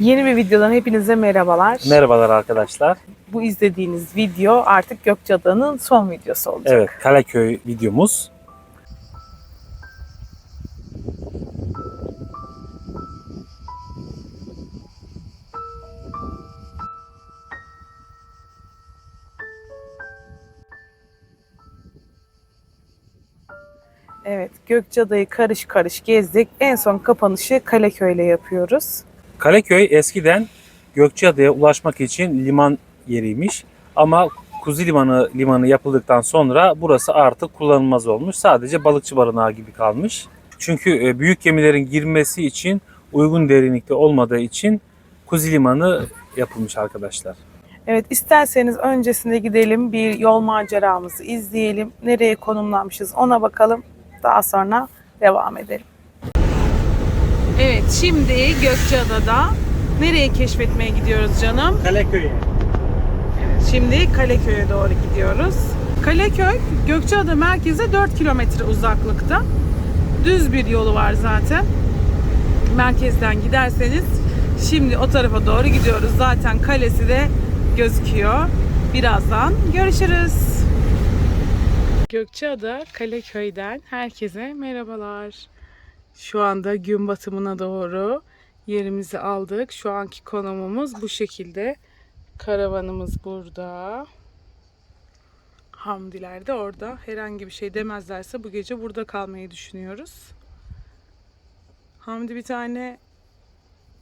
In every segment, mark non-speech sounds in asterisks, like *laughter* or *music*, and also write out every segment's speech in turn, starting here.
Yeni bir videodan hepinize merhabalar. Merhabalar arkadaşlar. Bu izlediğiniz video artık Gökçeada'nın son videosu olacak. Evet, Kaleköy videomuz. Evet, Gökçeada'yı karış karış gezdik. En son kapanışı Kaleköy'le yapıyoruz. Kaleköy eskiden Gökçeada'ya ulaşmak için liman yeriymiş. Ama Kuzu Limanı limanı yapıldıktan sonra burası artık kullanılmaz olmuş. Sadece balıkçı barınağı gibi kalmış. Çünkü e, büyük gemilerin girmesi için uygun derinlikte olmadığı için Kuzu Limanı yapılmış arkadaşlar. Evet, isterseniz öncesinde gidelim bir yol maceramızı izleyelim. Nereye konumlanmışız ona bakalım. Daha sonra devam edelim. Evet, şimdi Gökçeada'da nereye keşfetmeye gidiyoruz canım? Kaleköy'e. Şimdi Kaleköy'e doğru gidiyoruz. Kaleköy, Gökçeada merkeze 4 kilometre uzaklıkta. Düz bir yolu var zaten. Merkezden giderseniz şimdi o tarafa doğru gidiyoruz. Zaten kalesi de gözüküyor. Birazdan görüşürüz. Gökçeada Kaleköy'den herkese merhabalar. Şu anda gün batımına doğru yerimizi aldık. Şu anki konumumuz bu şekilde. Karavanımız burada. Hamdiler de orada. Herhangi bir şey demezlerse bu gece burada kalmayı düşünüyoruz. Hamdi bir tane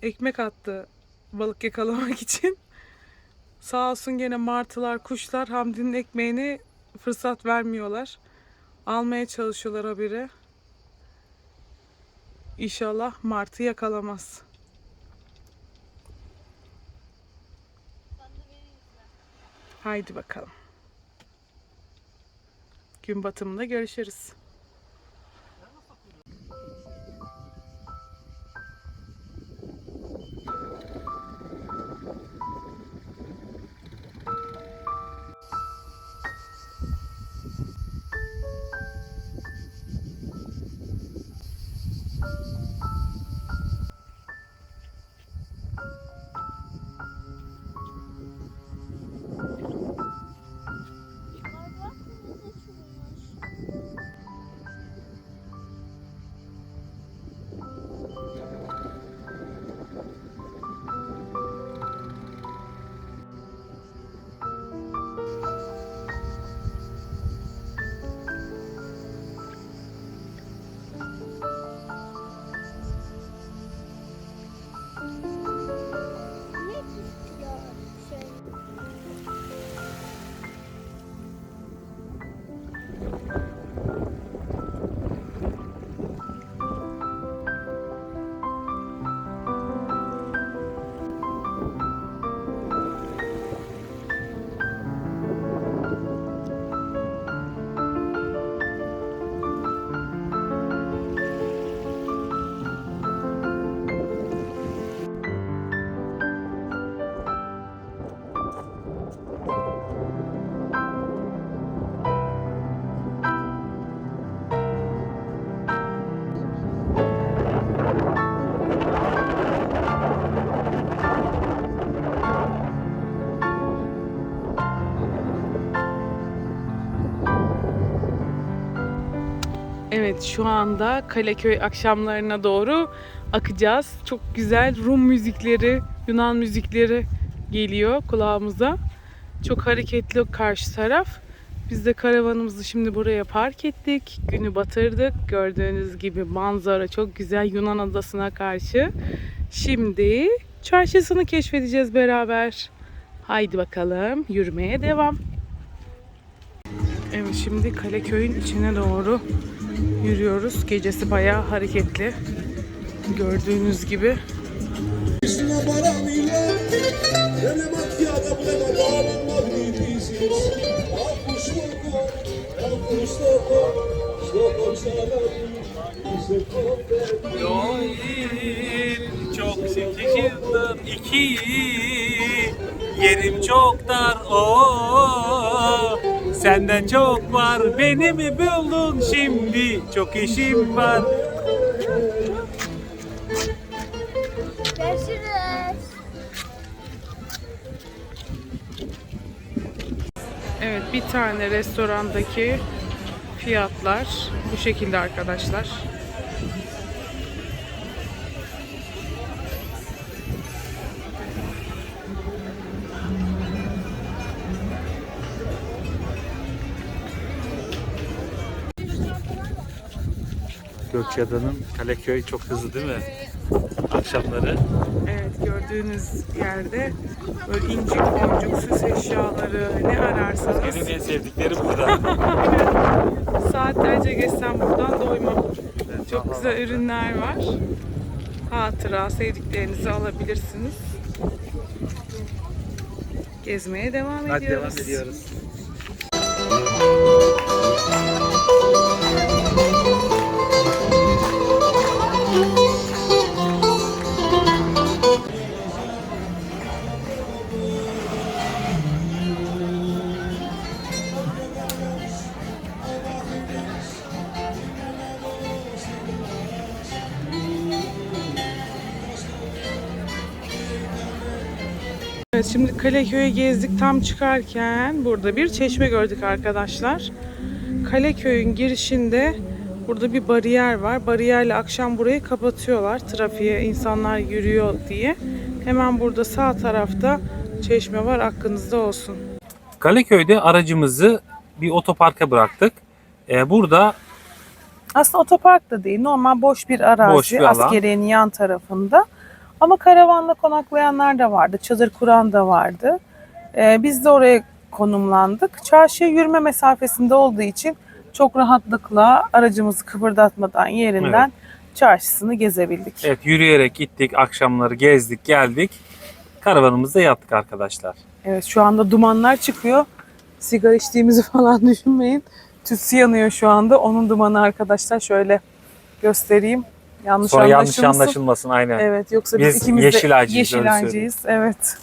ekmek attı balık yakalamak için. *laughs* Sağ olsun gene martılar, kuşlar Hamdi'nin ekmeğini fırsat vermiyorlar. Almaya çalışıyorlar haberi. İnşallah martı yakalamaz. Haydi bakalım. Gün batımında görüşürüz. Evet şu anda Kaleköy akşamlarına doğru akacağız. Çok güzel Rum müzikleri, Yunan müzikleri geliyor kulağımıza. Çok hareketli karşı taraf. Biz de karavanımızı şimdi buraya park ettik. Günü batırdık. Gördüğünüz gibi manzara çok güzel Yunan adasına karşı. Şimdi çarşısını keşfedeceğiz beraber. Haydi bakalım yürümeye devam. Evet şimdi Kaleköy'ün içine doğru yürüyoruz. Gecesi bayağı hareketli. Gördüğünüz gibi. Sulla baramila, nelle macchiate plena çok var. Beni mi buldun şimdi? Çok işim var. Görüşürüz. Evet bir tane restorandaki fiyatlar bu şekilde arkadaşlar. Gökçeada'nın Kaleköy çok hızlı değil mi? Akşamları. Evet gördüğünüz yerde böyle incik boncuk süs eşyaları ne ararsanız Benim en sevdikleri burada. *laughs* saatlerce geçsem buradan doymam. Çok güzel ürünler var. Hatıra sevdiklerinizi alabilirsiniz. Gezmeye devam Hadi ediyoruz. devam ediyoruz. Evet şimdi Kaleköy'ü gezdik tam çıkarken burada bir çeşme gördük arkadaşlar. Kaleköy'ün girişinde burada bir bariyer var. Bariyerle akşam burayı kapatıyorlar trafiğe insanlar yürüyor diye. Hemen burada sağ tarafta çeşme var aklınızda olsun. Kaleköy'de aracımızı bir otoparka bıraktık. Ee, burada Aslında otopark da değil. Normal boş bir arazi. Boş bir alan. askeriyenin yan tarafında. Ama karavanla konaklayanlar da vardı. Çadır kuran da vardı. Ee, biz de oraya konumlandık. Çarşıya yürüme mesafesinde olduğu için çok rahatlıkla aracımızı kıpırdatmadan yerinden çarşısını gezebildik. evet yürüyerek gittik, akşamları gezdik, geldik. Karavanımızda yattık arkadaşlar. Evet şu anda dumanlar çıkıyor. Sigara içtiğimizi *laughs* falan düşünmeyin. Tütsü yanıyor şu anda. Onun dumanı arkadaşlar şöyle göstereyim. Yanlış Sonra yanlış anlaşılmasın. aynen. Evet yoksa biz, Biz ikimiz de yeşilaycıyız, öyle yeşilaycıyız. Evet.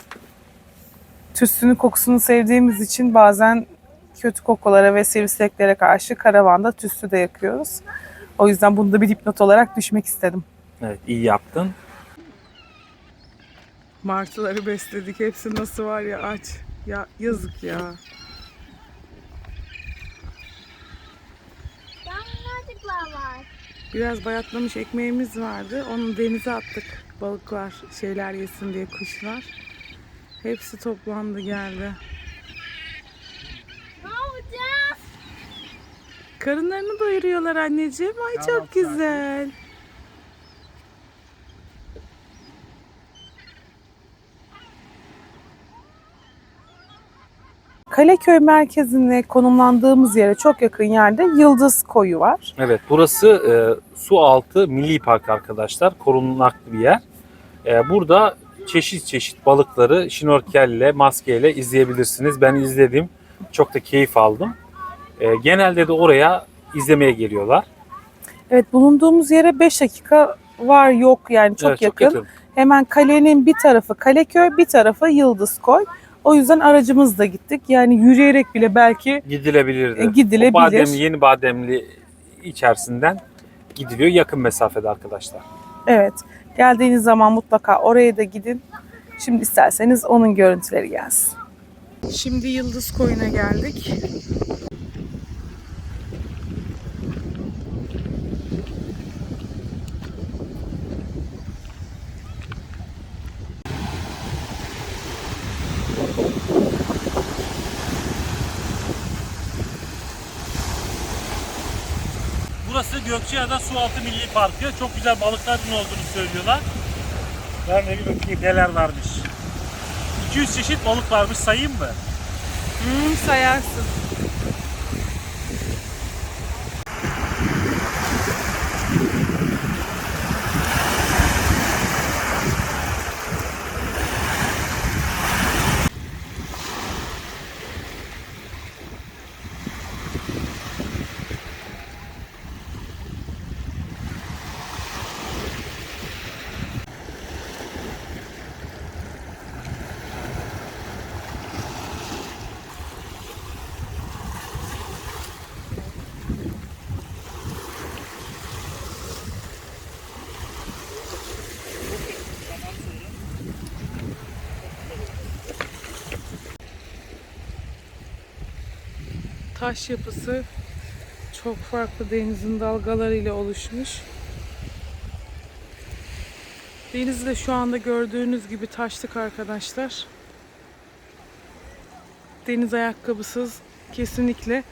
Tütsünün kokusunu sevdiğimiz için bazen kötü kokulara ve sivrisineklere karşı karavanda tütsü de yakıyoruz. O yüzden bunu da bir dipnot olarak düşmek istedim. Evet iyi yaptın. Martıları besledik. Hepsi nasıl var ya aç. Ya yazık ya. Damlacıklar var. Biraz bayatlamış ekmeğimiz vardı. Onu denize attık. Balıklar şeyler yesin diye kuşlar. Hepsi toplandı geldi. Ne yapacağız? Karınlarını doyuruyorlar anneciğim. Ay çok güzel. Kaleköy merkezine konumlandığımız yere çok yakın yerde Yıldız Koyu var. Evet burası e, su altı milli park arkadaşlar. Korunaklı bir yer. E, burada çeşit çeşit balıkları şnorkelle, maskeyle izleyebilirsiniz. Ben izledim. Çok da keyif aldım. E, genelde de oraya izlemeye geliyorlar. Evet bulunduğumuz yere 5 dakika var yok yani çok Evet, yakın. Hemen kalenin bir tarafı Kaleköy bir tarafı Yıldız Koy. O yüzden aracımızla gittik. Yani yürüyerek bile belki Gidilebilirdi. E, gidilebilir. O bademli, yeni bademli içerisinden gidiliyor yakın mesafede arkadaşlar. Evet. Geldiğiniz zaman mutlaka oraya da gidin. Şimdi isterseniz onun görüntüleri gelsin. Şimdi Yıldız Koyun'a geldik. Burası Gökçeada Sualtı Milli Parkı. Çok güzel balıkların olduğunu söylüyorlar. Ben de bir bakayım neler varmış. 200 çeşit balık varmış sayayım mı? Hmm, sayarsın. Taş yapısı çok farklı denizin dalgalarıyla oluşmuş. Deniz de şu anda gördüğünüz gibi taşlık arkadaşlar. Deniz ayakkabısız kesinlikle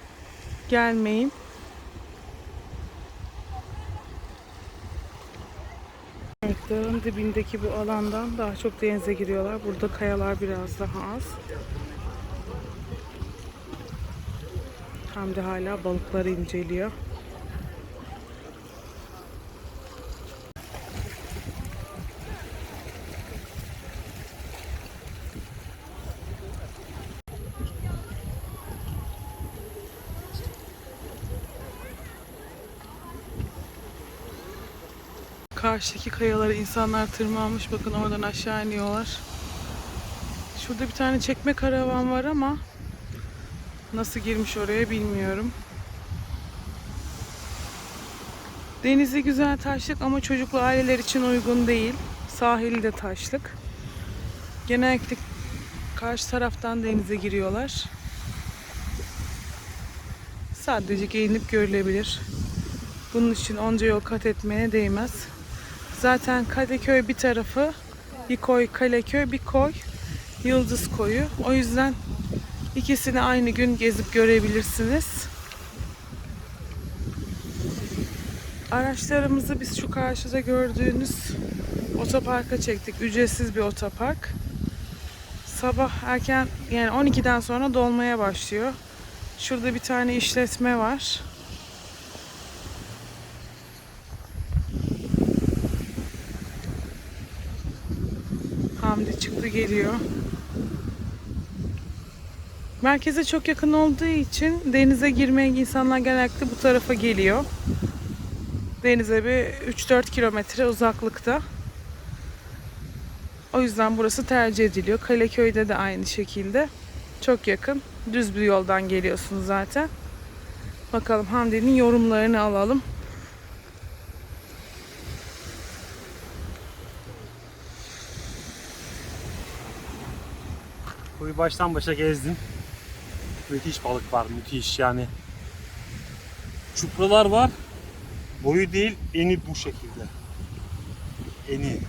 gelmeyin. Dağın dibindeki bu alandan daha çok denize giriyorlar. Burada kayalar biraz daha az. Hamdi hala balıkları inceliyor. Karşıdaki kayalara insanlar tırmanmış. Bakın oradan aşağı iniyorlar. Şurada bir tane çekme karavan var ama nasıl girmiş oraya bilmiyorum. Denizi güzel taşlık ama çocuklu aileler için uygun değil. Sahili de taşlık. Genellikle karşı taraftan denize giriyorlar. Sadece giyinip görülebilir. Bunun için onca yol kat etmeye değmez. Zaten Kadıköy bir tarafı, bir koy Kaleköy, bir koy Yıldız Koyu. O yüzden ikisini aynı gün gezip görebilirsiniz. Araçlarımızı biz şu karşıda gördüğünüz otoparka çektik. Ücretsiz bir otopark. Sabah erken yani 12'den sonra dolmaya başlıyor. Şurada bir tane işletme var. Hamdi çıktı geliyor. Merkeze çok yakın olduğu için denize girmeye insanlar genellikle bu tarafa geliyor. Denize bir 3-4 kilometre uzaklıkta. O yüzden burası tercih ediliyor. Kaleköy'de de aynı şekilde. Çok yakın. Düz bir yoldan geliyorsunuz zaten. Bakalım Hamdi'nin yorumlarını alalım. Koyu baştan başa gezdim. Müthiş balık var, müthiş yani. Çupralar var. Boyu değil, eni bu şekilde. Eni.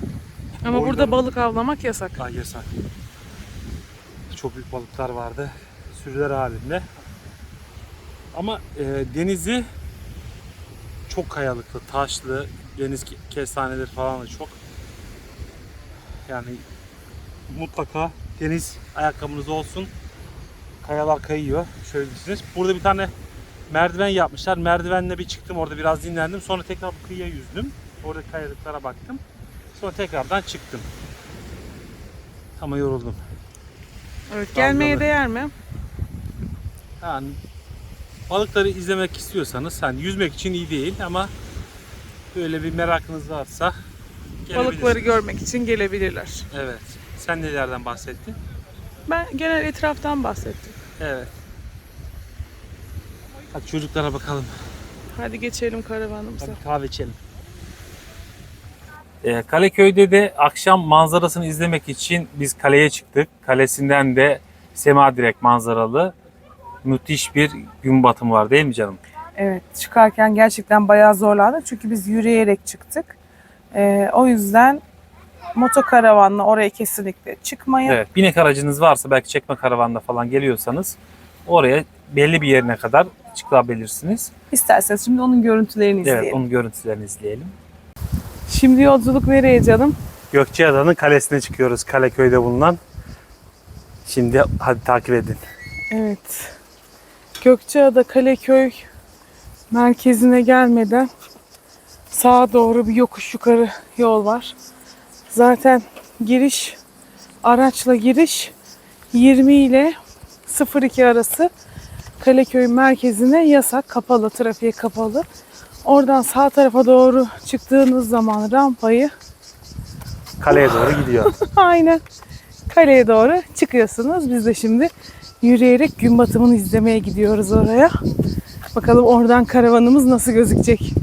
Ama Boydan- burada balık avlamak yasak. Ah yasak. Çok büyük balıklar vardı. Sürüler halinde. Ama e, denizi çok kayalıklı, taşlı, deniz ke- kestaneleri falan da çok. Yani mutlaka deniz ayakkabınız olsun. Kayalar kayıyor. Şöyle düşünün. Burada bir tane merdiven yapmışlar. Merdivenle bir çıktım orada biraz dinlendim. Sonra tekrar bu kıyıya yüzdüm. Orada kayalıklara baktım. Sonra tekrardan çıktım. Ama yoruldum. Evet, gelmeye Dalgalı. değer mi? Yani balıkları izlemek istiyorsanız hani yüzmek için iyi değil ama böyle bir merakınız varsa Balıkları görmek için gelebilirler. Evet. Sen nelerden bahsettin? Ben genel etraftan bahsettim. Evet. Hadi çocuklara bakalım. Hadi geçelim karavanımıza. Hadi kahve içelim. Ee, Kaleköy'de de akşam manzarasını izlemek için biz kaleye çıktık. Kalesinden de sema direk manzaralı müthiş bir gün batımı var değil mi canım? Evet çıkarken gerçekten bayağı zorlandık çünkü biz yürüyerek çıktık. Ee, o yüzden motokaravanla oraya kesinlikle çıkmayın. Evet. Binek aracınız varsa belki çekme karavanla falan geliyorsanız oraya belli bir yerine kadar çıkabilirsiniz. İsterseniz şimdi onun görüntülerini izleyelim. Evet, onun görüntülerini izleyelim. Şimdi yolculuk nereye canım? Gökçeada'nın kalesine çıkıyoruz. Kaleköy'de bulunan. Şimdi hadi takip edin. Evet. Gökçeada Kaleköy merkezine gelmeden sağa doğru bir yokuş yukarı yol var. Zaten giriş araçla giriş 20 ile 02 arası Kaleköy merkezine yasak, kapalı, trafiğe kapalı. Oradan sağ tarafa doğru çıktığınız zaman rampayı Kaleye doğru gidiyor. *laughs* Aynen. Kaleye doğru çıkıyorsunuz. Biz de şimdi yürüyerek gün batımını izlemeye gidiyoruz oraya. Bakalım oradan karavanımız nasıl gözükecek.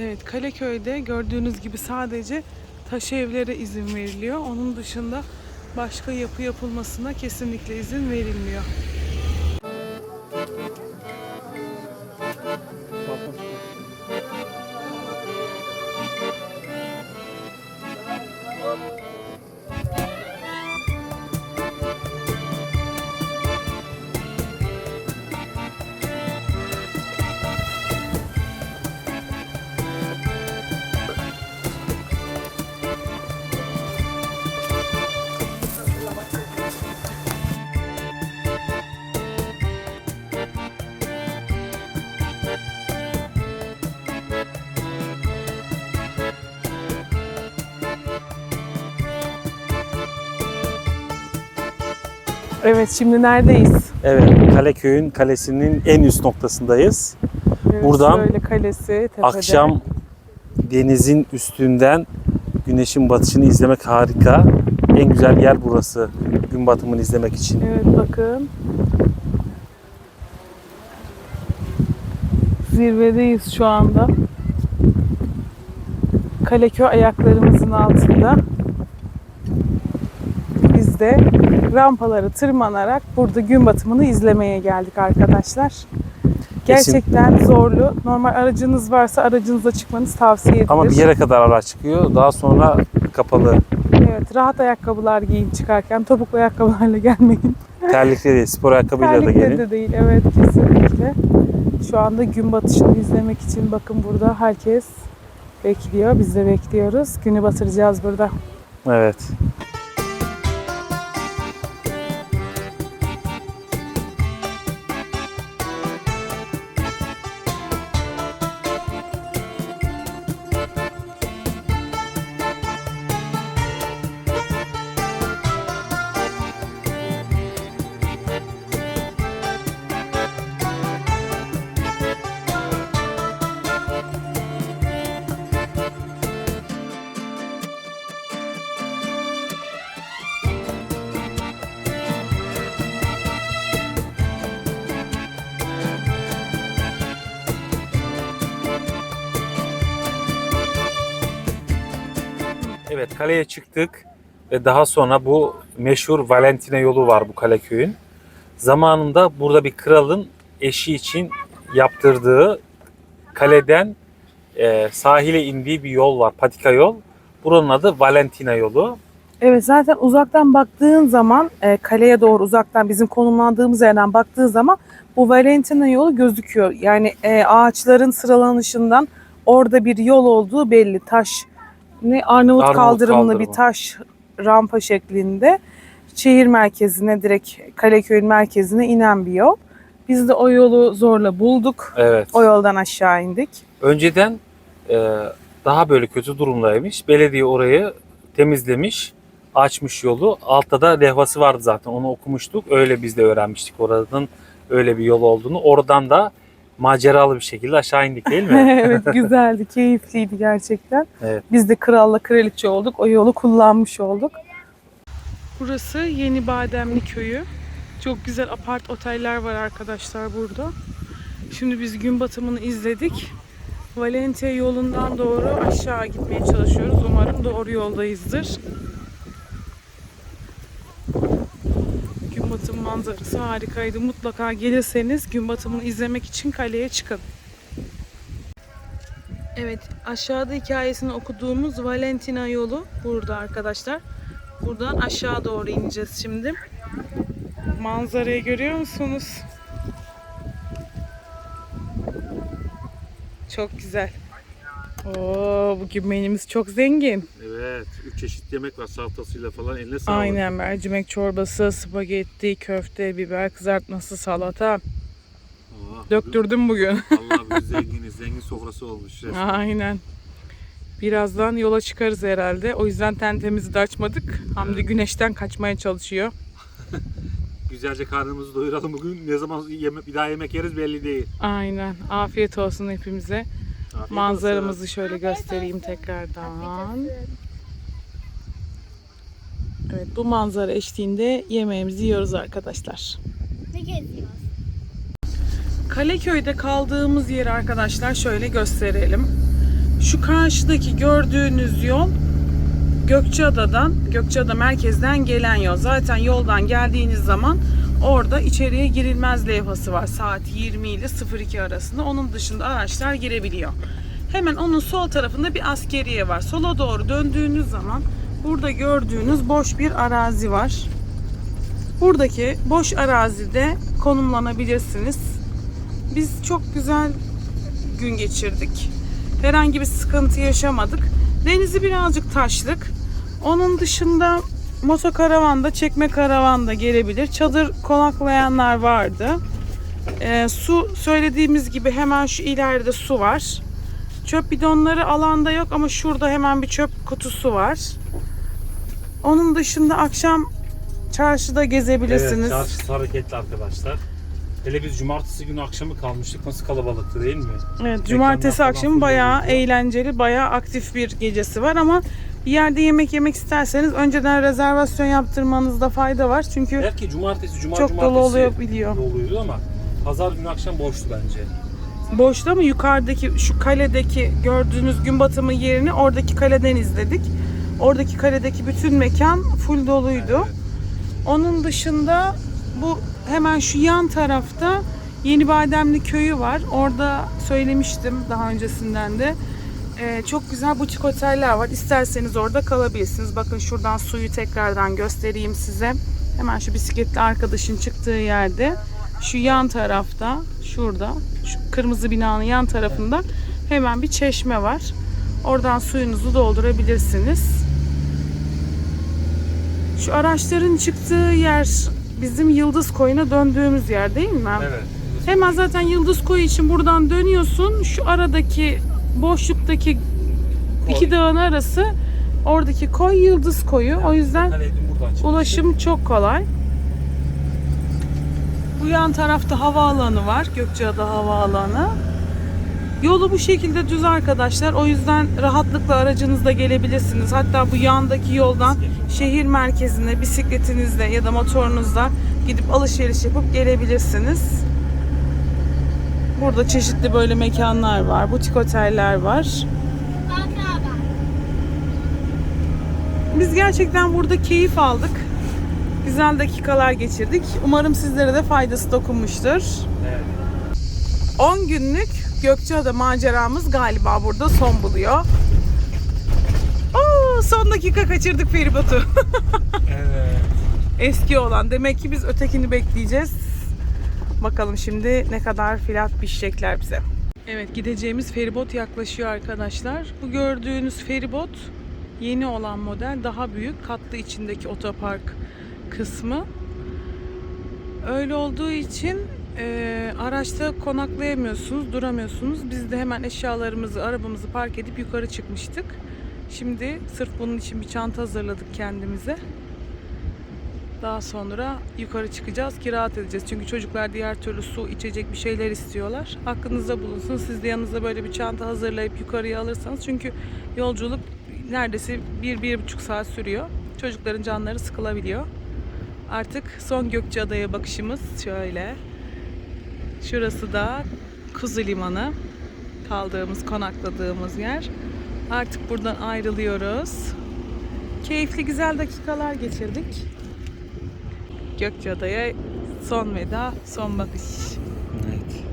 Evet, Kaleköy'de gördüğünüz gibi sadece taş evlere izin veriliyor. Onun dışında Başka yapı yapılmasına kesinlikle izin verilmiyor. Evet şimdi neredeyiz? Evet, Kaleköy'ün kalesinin en üst noktasındayız. Evet, Buradan kalesi tepede. Akşam denizin üstünden güneşin batışını izlemek harika. En güzel yer burası gün batımını izlemek için. Evet bakın. Zirvedeyiz şu anda. Kaleköy ayaklarımızın altında. Biz de rampaları tırmanarak burada gün batımını izlemeye geldik arkadaşlar. Gerçekten zorlu. Normal aracınız varsa aracınıza çıkmanız tavsiye edilir. Ama bir yere kadar araç çıkıyor. Daha sonra kapalı. Evet, rahat ayakkabılar giyin çıkarken topuklu ayakkabılarla gelmeyin. Terlikle değil, spor ayakkabıyla da Terlikle gelin. de değil, evet kesinlikle. Şu anda gün batışını izlemek için bakın burada herkes bekliyor. Biz de bekliyoruz. Günü batıracağız burada. Evet. Evet, kaleye çıktık ve daha sonra bu meşhur Valentina yolu var bu Kaleköy'ün. Zamanında burada bir kralın eşi için yaptırdığı kaleden e, sahile indiği bir yol var, patika yol. Buranın adı Valentina yolu. Evet zaten uzaktan baktığın zaman e, kaleye doğru uzaktan bizim konumlandığımız yerden baktığı zaman bu Valentina yolu gözüküyor. Yani e, ağaçların sıralanışından orada bir yol olduğu belli. Taş ne Arnavut, Arnavut kaldırımlı kaldırımı. bir taş rampa şeklinde şehir merkezine direkt Kaleköy'ün merkezine inen bir yol. Biz de o yolu zorla bulduk. Evet. O yoldan aşağı indik. Önceden e, daha böyle kötü durumdaymış. Belediye orayı temizlemiş, açmış yolu. Altta da levhası vardı zaten. Onu okumuştuk. Öyle biz de öğrenmiştik oranın öyle bir yol olduğunu. Oradan da maceralı bir şekilde aşağı indik değil mi? *laughs* evet güzeldi, keyifliydi gerçekten. Evet. Biz de kralla kraliçe olduk. O yolu kullanmış olduk. Burası Yeni Bademli Köyü. Çok güzel apart oteller var arkadaşlar burada. Şimdi biz gün batımını izledik. Valencia yolundan doğru aşağı gitmeye çalışıyoruz. Umarım doğru yoldayızdır. Gün batımı manzarası harikaydı. Mutlaka gelirseniz gün batımını izlemek için kaleye çıkın. Evet, aşağıda hikayesini okuduğumuz Valentina yolu burada arkadaşlar. Buradan aşağı doğru ineceğiz şimdi. Manzarayı görüyor musunuz? Çok güzel. Oo, bugün menümüz çok zengin. Evet. Üç çeşit yemek var salatasıyla falan. Eline sağlık. Aynen mercimek çorbası, spagetti, köfte, biber kızartması, salata. Döktürdüm bugün. *laughs* Allah bir zenginiz. Zengin sofrası olmuş. Aynen. Birazdan yola çıkarız herhalde. O yüzden tentemizi de açmadık. Hamdi güneşten kaçmaya çalışıyor. *laughs* Güzelce karnımızı doyuralım bugün. Ne zaman yeme- bir daha yemek yeriz belli değil. Aynen. Afiyet olsun hepimize. Manzaramızı şöyle göstereyim tekrardan. Evet bu manzara eşliğinde yemeğimizi yiyoruz arkadaşlar. Ne geziyoruz? Kaleköy'de kaldığımız yeri arkadaşlar şöyle gösterelim. Şu karşıdaki gördüğünüz yol Gökçeada'dan, Gökçeada merkezden gelen yol. Zaten yoldan geldiğiniz zaman orada içeriye girilmez levhası var. Saat 20 ile 02 arasında. Onun dışında araçlar girebiliyor. Hemen onun sol tarafında bir askeriye var. Sola doğru döndüğünüz zaman burada gördüğünüz boş bir arazi var. Buradaki boş arazide konumlanabilirsiniz. Biz çok güzel gün geçirdik. Herhangi bir sıkıntı yaşamadık. Denizi birazcık taşlık. Onun dışında motokaravanda, çekme karavanda gelebilir. Çadır konaklayanlar vardı. Ee, su söylediğimiz gibi hemen şu ileride su var. Çöp bidonları alanda yok ama şurada hemen bir çöp kutusu var. Onun dışında akşam çarşıda gezebilirsiniz. Evet, çarşısı hareketli arkadaşlar. Hele biz cumartesi günü akşamı kalmıştık. Nasıl kalabalıktı değil mi? Evet, cumartesi falan akşamı bayağı eğlenceli, bayağı aktif bir gecesi var ama bir yerde yemek yemek isterseniz önceden rezervasyon yaptırmanızda fayda var. Çünkü Belki cumartesi, cuma çok cumartesi dolu olabiliyor. doluydu ama pazar günü akşam boştu bence. Boşta mı yukarıdaki şu kaledeki gördüğünüz gün batımı yerini oradaki kaleden izledik. Oradaki kaledeki bütün mekan full doluydu. Onun dışında bu hemen şu yan tarafta Yeni Bademli Köyü var. Orada söylemiştim daha öncesinden de. Ee, çok güzel butik oteller var. İsterseniz orada kalabilirsiniz. Bakın şuradan suyu tekrardan göstereyim size. Hemen şu bisikletli arkadaşın çıktığı yerde şu yan tarafta şurada şu kırmızı binanın yan tarafında hemen bir çeşme var. Oradan suyunuzu doldurabilirsiniz. Şu araçların çıktığı yer bizim Yıldız Koyu'na döndüğümüz yer değil mi? Evet. Hemen zaten Yıldız Koyu için buradan dönüyorsun. Şu aradaki boşluktaki iki dağın arası oradaki koy Yıldız Koyu. O yüzden ulaşım çok kolay. Bu yan tarafta havaalanı var. Gökçeada Havaalanı. Yolu bu şekilde düz arkadaşlar. O yüzden rahatlıkla aracınızda gelebilirsiniz. Hatta bu yandaki yoldan şehir merkezine bisikletinizle ya da motorunuzla gidip alışveriş yapıp gelebilirsiniz. Burada çeşitli böyle mekanlar var, butik oteller var. Biz gerçekten burada keyif aldık. Güzel dakikalar geçirdik. Umarım sizlere de faydası dokunmuştur. Evet. 10 günlük Gökçeada maceramız galiba burada son buluyor. Oo, son dakika kaçırdık feribotu. *laughs* Evet. Eski olan. Demek ki biz ötekini bekleyeceğiz. Bakalım şimdi ne kadar filat biçecekler bize. Evet gideceğimiz feribot yaklaşıyor arkadaşlar. Bu gördüğünüz feribot yeni olan model daha büyük. Katlı içindeki otopark kısmı. Öyle olduğu için e, araçta konaklayamıyorsunuz, duramıyorsunuz. Biz de hemen eşyalarımızı, arabamızı park edip yukarı çıkmıştık. Şimdi sırf bunun için bir çanta hazırladık kendimize. Daha sonra yukarı çıkacağız ki rahat edeceğiz. Çünkü çocuklar diğer türlü su, içecek bir şeyler istiyorlar. Aklınızda bulunsun. Siz de yanınıza böyle bir çanta hazırlayıp yukarıya alırsanız. Çünkü yolculuk neredeyse bir, bir buçuk saat sürüyor. Çocukların canları sıkılabiliyor. Artık son Gökçeada'ya bakışımız şöyle. Şurası da Kuzu Limanı. Kaldığımız, konakladığımız yer. Artık buradan ayrılıyoruz. Keyifli güzel dakikalar geçirdik. Gökçeada'ya son veda, son bakış. Evet.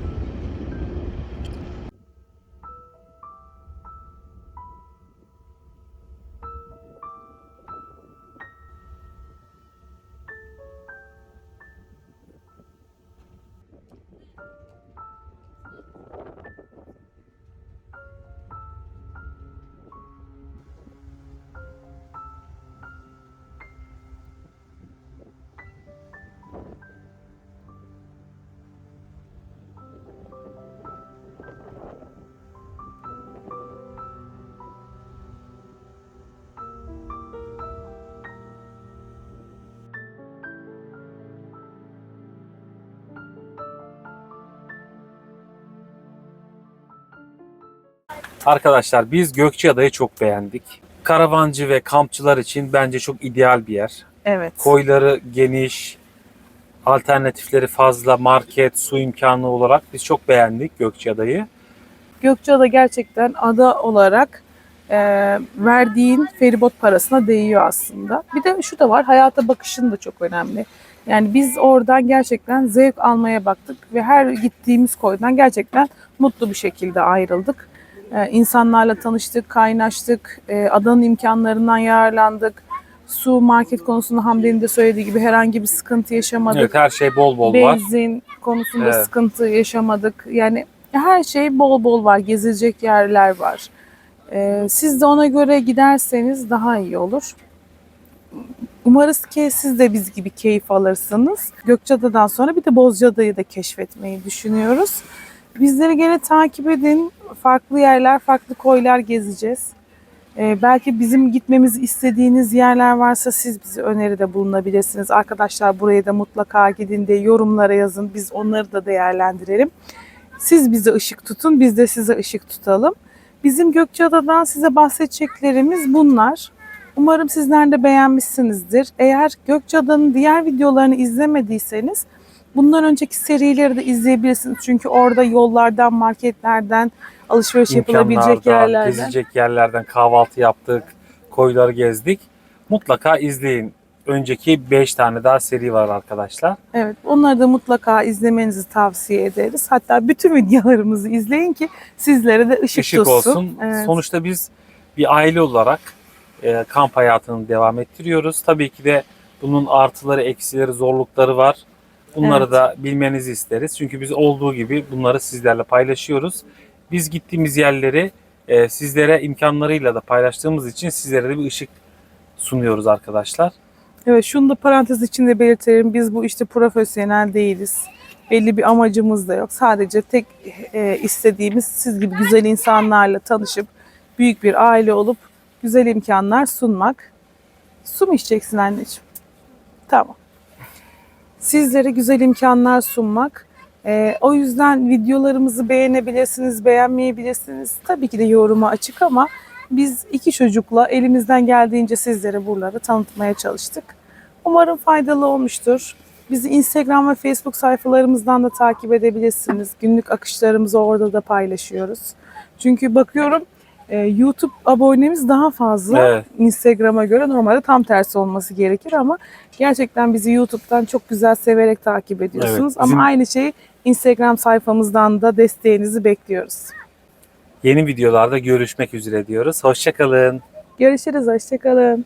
Arkadaşlar biz Gökçeada'yı çok beğendik. Karavancı ve kampçılar için bence çok ideal bir yer. Evet. Koyları geniş, alternatifleri fazla, market, su imkanı olarak biz çok beğendik Gökçeada'yı. Gökçeada gerçekten ada olarak e, verdiğin feribot parasına değiyor aslında. Bir de şu da var hayata bakışın da çok önemli. Yani biz oradan gerçekten zevk almaya baktık ve her gittiğimiz koydan gerçekten mutlu bir şekilde ayrıldık. Ee, insanlarla tanıştık, kaynaştık, e, adanın imkanlarından yararlandık. Su, market konusunda Hamdi'nin de söylediği gibi herhangi bir sıkıntı yaşamadık. Evet her şey bol bol var. Benzin konusunda Evet. sıkıntı yaşamadık. Yani her şey bol bol var. Gezilecek yerler var. Ee, siz de ona göre giderseniz daha iyi olur. Umarız ki siz de biz gibi keyif alırsınız. Gökçeada'dan sonra bir de Bozcaada'yı da keşfetmeyi düşünüyoruz. Bizleri gene takip edin. Farklı yerler, farklı koylar gezeceğiz. Ee, belki bizim gitmemizi istediğiniz yerler varsa siz bize öneride bulunabilirsiniz. Arkadaşlar buraya da mutlaka gidin diye yorumlara yazın. Biz onları da değerlendirelim. Siz bize ışık tutun, biz de size ışık tutalım. Bizim Gökçeada'dan size bahsedeceklerimiz bunlar. Umarım sizler de beğenmişsinizdir. Eğer Gökçeada'nın diğer videolarını izlemediyseniz bundan önceki serileri de izleyebilirsiniz. Çünkü orada yollardan, marketlerden, alışveriş yapılabilecek yerlerden. gezilecek yerlerden kahvaltı yaptık, koyları gezdik. Mutlaka izleyin. Önceki 5 tane daha seri var arkadaşlar. Evet, onları da mutlaka izlemenizi tavsiye ederiz. Hatta bütün *laughs* videolarımızı izleyin ki sizlere de ışık, Işık tutsun. olsun. Evet. Sonuçta biz bir aile olarak e, kamp hayatını devam ettiriyoruz. Tabii ki de bunun artıları, eksileri, zorlukları var. Bunları Evet. da bilmenizi isteriz. Çünkü biz olduğu gibi bunları sizlerle paylaşıyoruz. Biz gittiğimiz yerleri e, sizlere imkanlarıyla da paylaştığımız için sizlere de bir ışık sunuyoruz arkadaşlar. Evet, şunu da parantez içinde belirtelim. Biz bu işte profesyonel değiliz. Belli bir amacımız da yok. Sadece tek e, istediğimiz siz gibi güzel insanlarla tanışıp büyük bir aile olup güzel imkanlar sunmak. Su mu içeceksin anneciğim? Tamam. Sizlere güzel imkanlar sunmak. E, o yüzden videolarımızı beğenebilirsiniz, beğenmeyebilirsiniz. Tabii ki de yoruma açık ama biz iki çocukla elimizden geldiğince sizlere buraları tanıtmaya çalıştık. Umarım faydalı olmuştur. Bizi Instagram ve Facebook sayfalarımızdan da takip edebilirsiniz. Günlük akışlarımızı orada da paylaşıyoruz. Çünkü bakıyorum e, YouTube abonemiz daha fazla Evet. Instagram'a göre normalde tam tersi olması gerekir ama gerçekten bizi YouTube'dan çok güzel severek takip ediyorsunuz. Evet, bizim- Ama aynı şeyi Instagram sayfamızdan da desteğinizi bekliyoruz. Yeni videolarda görüşmek üzere diyoruz. Hoşçakalın. Görüşürüz, hoşçakalın.